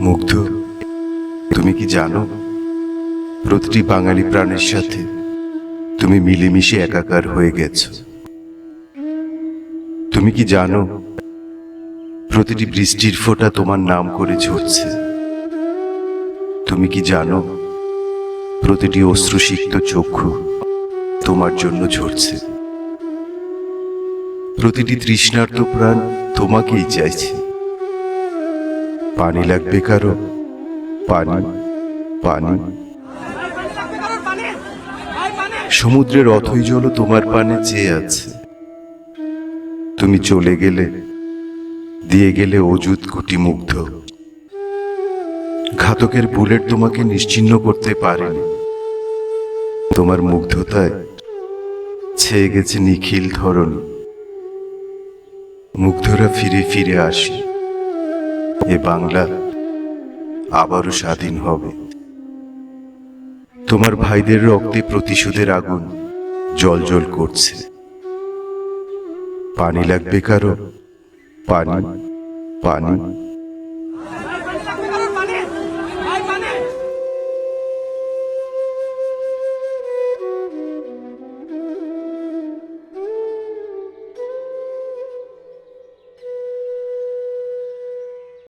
মুগ্ধ। তুমি কি জানো, প্রতিটি বাঙালি প্রাণের সাথে তুমি মিলেমিশে একাকার হয়ে গেছ। তুমি কি জানো, প্রতিটি বৃষ্টির ফোঁটা তোমার নাম করে ঝরছে। তুমি কি জানো, প্রতিটি অশ্রুসিক্ত চক্ষু তোমার জন্য ঝরছে। প্রতিটি তৃষ্ণার্ত প্রাণ তোমাকেই চাইছে। পানি লাগবে কারও? পানি পানি। সমুদ্রের অথই জল তোমার পানে চেয়ে আছে। তুমি চলে গেলে, দিয়ে গেলে অজুত কুটি মুগ্ধ ঘাতকের বুলেট তোমাকে নিশ্চিহ্ন করতে পারেনি। তোমার মুগ্ধতায় ছেয়ে গেছে নিখিল ধরন মুগ্ধরা ফিরে ফিরে আসে। এ বাংলা আবারও স্বাধীন হবে। তোমার ভাইদের রক্তে প্রতিশোধের আগুন জল জল করছে। পানি লাগবে কারও? পানি? পানি?